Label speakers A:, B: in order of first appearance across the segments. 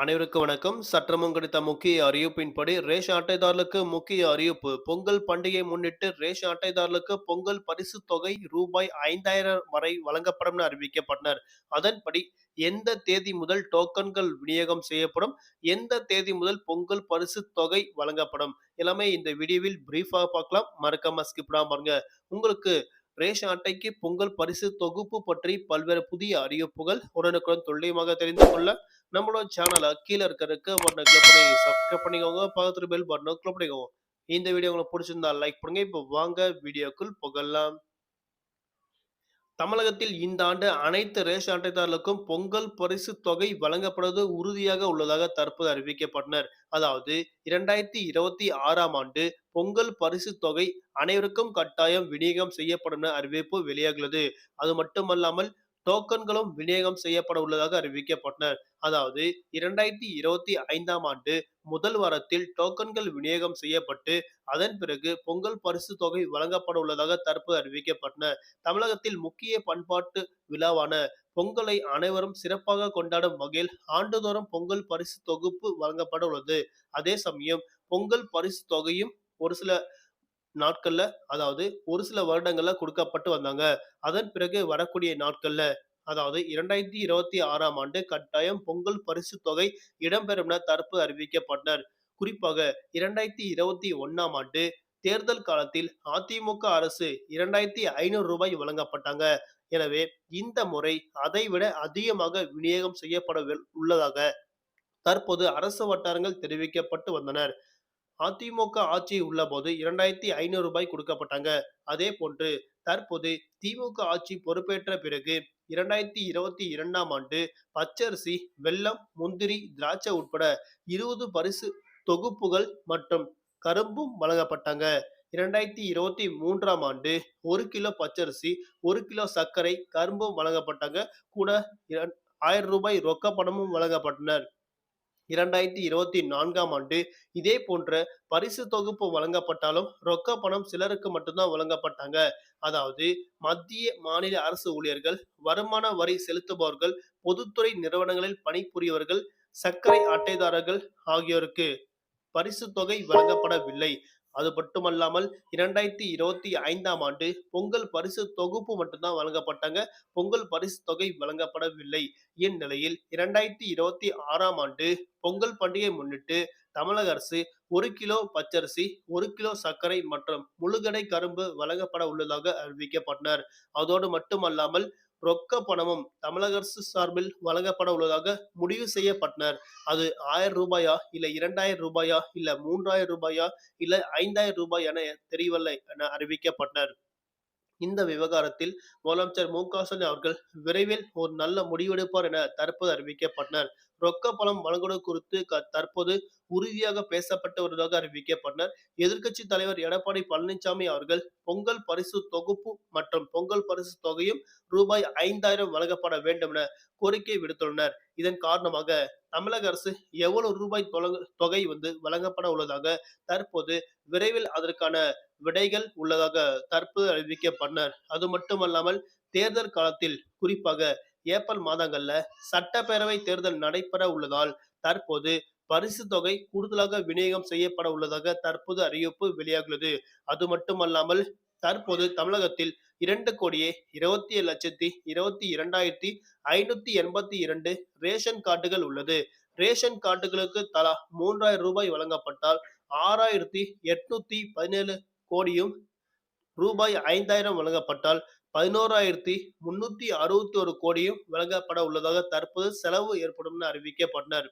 A: அனைவருக்கும் வணக்கம். சற்றமும் கிடைத்த முக்கிய அறிவிப்பின்படி ரேஷன் அட்டைதாரர்களுக்கு முக்கிய அறிவிப்பு. பொங்கல் பண்டிகை முன்னிட்டு ரேஷன் அட்டைதாரர்களுக்கு பொங்கல் பரிசு தொகை ரூபாய் ஐந்தாயிரம் வரை வழங்கப்படும் என அறிவிக்கப்பட்டனர். அதன்படி எந்த தேதி முதல் டோக்கன்கள் விநியோகம் செய்யப்படும்? எந்த தேதி முதல் பொங்கல் பரிசு தொகை வழங்கப்படும்? எல்லாமே இந்த வீடியோவில் பிரீஃபாக பார்க்கலாம். மறக்காம ஸ்கிப் பாருங்க. உங்களுக்கு ரேஷன் அட்டைக்கு பொங்கல் பரிசு தொகுப்பு பற்றி பல்வேறு புதிய அறிவிப்புகள் உடனுக்குடன் துல்லியமாக தெரிந்து கொள்ள நம்மளோட சேனலை கீழே இருக்கிறதுக்கு பட்டனை கிளிக் பண்ணி சப்ஸ்கிரைப் பண்ணிக்கோங்க. பக்கத்துல பெல் பட்டனை கிளிக் பண்ணிக்கோங்க. இந்த வீடியோ உங்களுக்கு பிடிச்சிருந்தா லைக் பண்ணுங்க. இப்போ வாங்க வீடியோக்குள் புகழலாம் தமிழகத்தில் இந்த ஆண்டு அனைத்து ரேஷன் அட்டைதாரர்களுக்கும் பொங்கல் பரிசு தொகை வழங்கப்படுவது உறுதியாக உள்ளதாக தற்போது அறிவிக்கப்பட்டனர். அதாவது இரண்டாயிரத்தி இருபத்தி ஆறாம் ஆண்டு பொங்கல் பரிசு தொகை அனைவருக்கும் கட்டாயம் விநியோகம் செய்யப்படும் அறிவிப்பு வெளியாகிறது அது மட்டுமல்லாமல் டோக்கன்களும் விநியோகம் செய்யப்பட உள்ளதாக அறிவிக்கப்பட்டனர். அதாவது இரண்டாயிரத்தி இருபத்தி ஐந்தாம் ஆண்டு முதல் வாரத்தில் டோக்கன்கள் விநியோகம் செய்யப்பட்டு அதன் பிறகு பொங்கல் பரிசு தொகை வழங்கப்பட உள்ளதாக தற்போது அறிவிக்கப்பட்டன. தமிழகத்தில் முக்கிய பண்பாட்டு விழாவான பொங்கலை அனைவரும் சிறப்பாக கொண்டாடும் வகையில் ஆண்டுதோறும் பொங்கல் பரிசு தொகுப்பு வழங்கப்பட உள்ளது. அதே சமயம் பொங்கல் பரிசு தொகையும் ஒரு சில நாட்கள்ல அதாவது ஒரு சில வருடங்கள்ல கொடுக்கப்பட்டு வந்தாங்க. அதன் பிறகு வரக்கூடிய நாட்கள்ல அதாவது இரண்டாயிரத்தி இருபத்தி ஆறாம் ஆண்டு கட்டாயம் பொங்கல் பரிசு தொகை இடம்பெறும் என தரப்பு அறிவிக்கப்பட்டனர். குறிப்பாக இரண்டாயிரத்தி இருபத்தி ஒன்னாம் ஆண்டு தேர்தல் காலத்தில் அதிமுக அரசு இரண்டாயிரத்தி ஐநூறு ரூபாய் வழங்கப்பட்டாங்க. எனவே இந்த முறை அதைவிட அதிகமாக விநியோகம் செய்யப்பட உள்ளதாக தற்போது அரசு வட்டாரங்கள் தெரிவிக்கப்பட்டு வந்தனர். அதிமுக ஆட்சி உள்ள போது இரண்டாயிரத்தி ஐநூறு ரூபாய் கொடுக்கப்பட்டாங்க. அதே போன்று தற்போது திமுக ஆட்சி பொறுப்பேற்ற பிறகு இரண்டாயிரத்தி இருபத்தி இரண்டாம் ஆண்டு பச்சரிசி வெள்ளம் முந்திரி திராட்சை உட்பட இருபது பரிசு தொகுப்புகள் மற்றும் கரும்பும் வழங்கப்பட்டாங்க. இரண்டாயிரத்தி இருபத்தி மூன்றாம் ஆண்டு ஒரு கிலோ பச்சரிசி ஒரு கிலோ சர்க்கரை கரும்பும் வழங்கப்பட்டாங்க. கூட ஆயிரம் ரூபாய் ரொக்க பணமும் வழங்கப்பட்டனர். இரண்டாயிரத்தி இருபத்தி நான்காம் ஆண்டு இதே போன்ற பரிசு தொகுப்பு வழங்கப்பட்டாலும் ரொக்க பணம் சிலருக்கு மட்டும்தான் வழங்கப்பட்டாங்க. அதாவது மத்திய மாநில அரசு ஊழியர்கள் வருமான வரி செலுத்துபவர்கள் பொதுத்துறை நிறுவனங்களில் பணிபுரியவர்கள் சர்க்கரை அட்டைதாரர்கள் ஆகியோருக்கு பரிசு தொகை வழங்கப்படவில்லை. அது மட்டுமல்லாமல் இரண்டாயிரத்தி இருபத்தி ஐந்தாம் ஆண்டு பொங்கல் பரிசு தொகுப்பு மட்டும்தான் வழங்கப்பட்டாங்க. பொங்கல் பரிசு தொகை வழங்கப்படவில்லை. இந்நிலையில் இரண்டாயிரத்தி இருபத்தி ஆறாம் ஆண்டு பொங்கல் பண்டிகை முன்னிட்டு தமிழக அரசு ஒரு கிலோ பச்சரிசி ஒரு கிலோ சர்க்கரை மற்றும் முழுகடை கரும்பு வழங்கப்பட உள்ளதாக அறிவிக்கப்பட்டனர். அதோடு மட்டுமல்லாமல் ரொக்க பணமும் தமிழக அரசு சார்பில் வழங்கப்பட உள்ளதாக முடிவு செய்யப்பட்டனர். அது ஆயிரம் ரூபாயா இல்ல இரண்டாயிரம் ரூபாயா இல்ல மூன்றாயிரம் ரூபாயா இல்ல ஐந்தாயிரம் ரூபாய் என தெரியவில்லை என அறிவிக்கப்பட்டனர். இந்த விவகாரத்தில் முதலமைச்சர் மு க ஸ்டாலின் அவர்கள் விரைவில் ஒரு நல்ல முடிவெடுப்பார் என தற்போது அறிவிக்கப்பட்டனர். ரொக்க பணம் வழங்குவது குறித்து தற்போது உறுதியாக பேசப்பட்டு வருவதாக அறிவிக்கப்பட்டனர். எதிர்க்கட்சி தலைவர் எடப்பாடி பழனிசாமி அவர்கள் பொங்கல் பரிசு தொகுப்பு மற்றும் பொங்கல் பரிசு தொகையும் ரூபாய் ஐந்தாயிரம் வழங்கப்பட வேண்டும் என கோரிக்கை விடுத்துள்ளனர். இதன் காரணமாக தமிழக அரசு எவ்வளவு ரூபாய் தொகை வந்து வழங்கப்பட உள்ளதாக தற்போது விரைவில் அதற்கான விடைகள் உள்ளதாக தற்போது அறிவிக்கப்பட்டனர். அது மட்டுமல்லாமல் தேர்தல் காலத்தில் குறிப்பாக ஏப்ரல் மாதங்கள்ல சட்டப்பேரவை தேர்தல் நடைபெற உள்ளதால் தற்போது பரிசு தொகை கூடுதலாக விநியோகம் செய்யப்பட உள்ளதாக தற்போது அறிவிப்பு வெளியாகுள்ளது அது மட்டுமல்லாமல் தற்போது தமிழகத்தில் இரண்டு கோடியே இருபத்தி ஏழு லட்சத்தி இருபத்தி இரண்டாயிரத்தி ஐநூத்தி எண்பத்தி இரண்டு ரேஷன் கார்டுகள் உள்ளது. ரேஷன் கார்டுகளுக்கு தலா மூன்றாயிரம் ரூபாய் வழங்கப்பட்டால் ஆறாயிரத்தி எட்நூத்தி பதினேழு கோடியும் ரூபாய் ஐந்தாயிரம் வழங்கப்பட்டால் பதினோராயிரத்தி முன்னூத்தி அறுபத்தி ஒரு கோடியும் வழங்கப்பட உள்ளதாக தற்போது செலவு ஏற்படும் என அறிவிக்கப்பட்டனர்.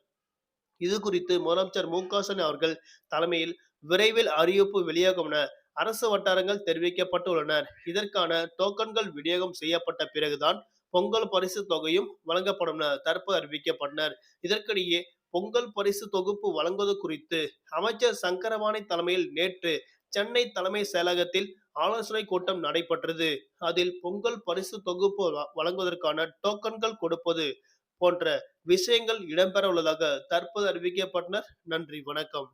A: இது குறித்து முதலமைச்சர் மு அவர்கள் தலைமையில் விரைவில் அறிவிப்பு வெளியாகும் என அரசு வட்டாரங்கள் தெரிவிக்கப்பட்டுள்ளனர். இதற்கான டோக்கன்கள் விநியோகம் செய்யப்பட்ட பிறகுதான் பொங்கல் பரிசு தொகையும் வழங்கப்படும் என தற்போது அறிவிக்கப்பட்டனர். இதற்கிடையே பொங்கல் பரிசு தொகுப்பு வழங்குவது குறித்து அமைச்சர் சங்கரவாணி தலைமையில் நேற்று சென்னை தலைமை செயலகத்தில் ஆலோசனை கூட்டம் நடைபெற்றது. அதில் பொங்கல் பரிசு தொகுப்பு வழங்குவதற்கான டோக்கன்கள் கொடுப்பது போன்ற விஷயங்கள் இடம்பெற உள்ளதாக தற்போது அறிவிக்கப்பட்டனர். நன்றி வணக்கம்.